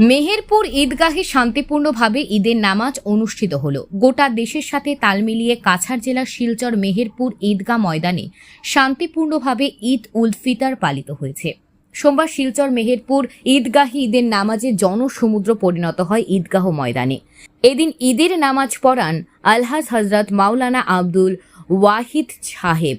মেহেরপুর ঈদগাহে শান্তিপূর্ণভাবে ঈদের নামাজ অনুষ্ঠিত হলো। গোটা দেশের সাথে তাল মিলিয়ে কাছাড় জেলার শিলচর মেহেরপুর ঈদগাহ ময়দানে শান্তিপূর্ণভাবে ঈদ উল ফিতর পালিত হয়েছে। সোমবার শিলচর মেহেরপুর ঈদগাহে ঈদের নামাজে জনসমুদ্র পরিণত হয় ঈদগাহ ময়দানে। এদিন ঈদের নামাজ পড়ান আলহাজ হজরত মাওলানা আব্দুল ওয়াহিদ সাহেব।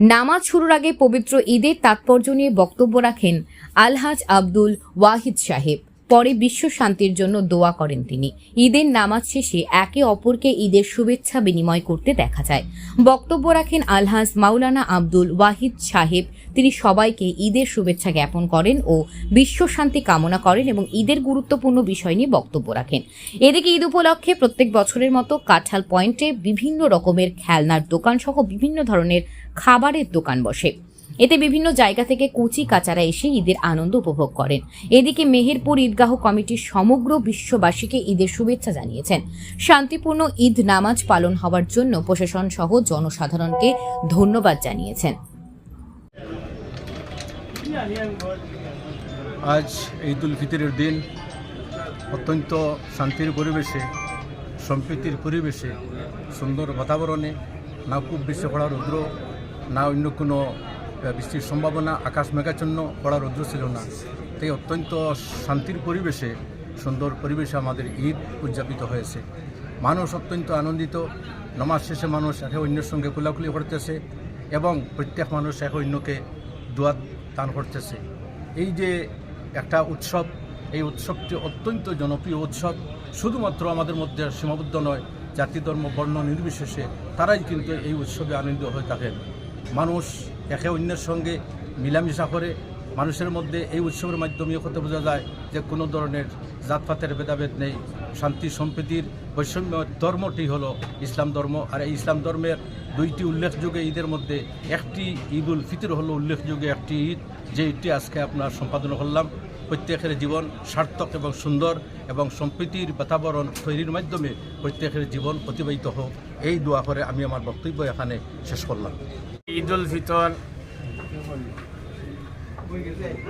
নামাজ শুরুর আগে পবিত্র ঈদের তাৎপর্য নিয়ে বক্তব্য রাখেন আলহাজ আব্দুল ওয়াহিদ সাহেব। পরে বিশ্ব শান্তির জন্য দোয়া করেন তিনি। ঈদের নামাজ শেষে একে অপরকে ঈদের শুভেচ্ছা বিনিময় করতে দেখা যায়। বক্তব্য রাখেন আলহাজ মাওলানা আব্দুল ওয়াহিদ সাহেব। তিনি সবাইকে ঈদের শুভেচ্ছা জ্ঞাপন করেন ও বিশ্ব শান্তি কামনা করেন এবং ঈদের গুরুত্বপূর্ণ বিষয় নিয়ে বক্তব্য রাখেন। এদিকে ঈদ উপলক্ষে প্রত্যেক বছরের মতো কাঁঠাল পয়েন্টে বিভিন্ন রকমের খেলনার দোকান সহ বিভিন্ন ধরনের খাবারের দোকান বসে। এতে বিভিন্ন জায়গা থেকে কুচি কাচারা এসে ঈদের আনন্দ উপভোগ করেন। এদিকে মেহেরপুর ঈদগাহ কমিটির সমগ্র বিশ্ববাসীকে ঈদের শুভেচ্ছা জানিয়েছেন। শান্তিপূর্ণ ঈদ নামাজ পালন হওয়ার জন্য প্রশাসন সহ জনসাধারণকে ধন্যবাদ জানিয়েছেন। আজ ঈদুল ফিতরের দিন। অত্যন্ত শান্তির পরিবেশে, সম্প্রীতির পরিবেশে, সুন্দর বাতাবরণে না খুব বেশি পড়া রৌদ্র, না অন্য কোনো বৃষ্টির সম্ভাবনা আকাশ মেঘাচ্ছন্ন পড়া রৌদ্র ছিল না। তাই অত্যন্ত শান্তির পরিবেশে, সুন্দর পরিবেশে আমাদের ঈদ উদযাপিত হয়েছে। মানুষ অত্যন্ত আনন্দিত। নমাজ শেষে মানুষ একে অন্যের সঙ্গে কোলাকুলি করতেছে এবং প্রত্যেক মানুষ একে অন্যকে দোয়া দান করতেছে। এই যে একটা উৎসব, এই উৎসবটি অত্যন্ত জনপ্রিয় উৎসব। শুধুমাত্র আমাদের মধ্যে সীমাবদ্ধ নয়, জাতি, ধর্ম, বর্ণ নির্বিশেষে তারাই কিন্তু এই উৎসবে আনন্দ হয়ে থাকেন। মানুষ একে অন্যের সঙ্গে মিলামিশা করে মানুষের মধ্যে এই উৎসবের মাধ্যমে কথা বোঝা যায় যে কোনো ধরনের জাতপাতের ভেদাভেদ নেই। শান্তি সম্প্রীতির বৈষম্য ধর্মটি হলো ইসলাম ধর্ম। আর এই ইসলাম ধর্মের দুইটি উল্লেখযোগ্য ঈদের মধ্যে একটি ঈদ উল ফিতর হলো উল্লেখযোগ্য একটি ঈদ। যে ঈদটি আজকে আপনার সম্পাদন করলাম। প্রত্যেকের জীবন সার্থক এবং সুন্দর এবং সম্প্রীতির বাতাবরণ তৈরির মাধ্যমে প্রত্যেকের জীবন অতিবাহিত হোক। এই দোয়া করে আমি আমার বক্তব্য এখানে শেষ করলাম। ঈদ উল ফিতর,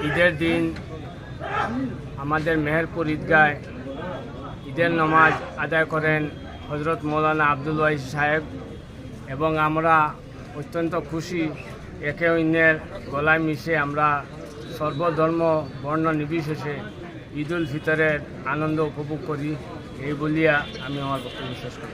ঈদের দিন আমাদের মেহেরপুর ঈদগায় ঈদের নমাজ আদায় করেন হজরত মৌলানা আব্দুল ওয়াইস সাহেব এবং আমরা অত্যন্ত খুশি একে অন্যের গলায় মিশে আমরা সর্বধর্ম বর্ণ নির্বিশেষে ঈদ উল ফিতরের আনন্দ উপভোগ করি। এই বলিয়া আমি আমার বক্তব্য শেষ করি।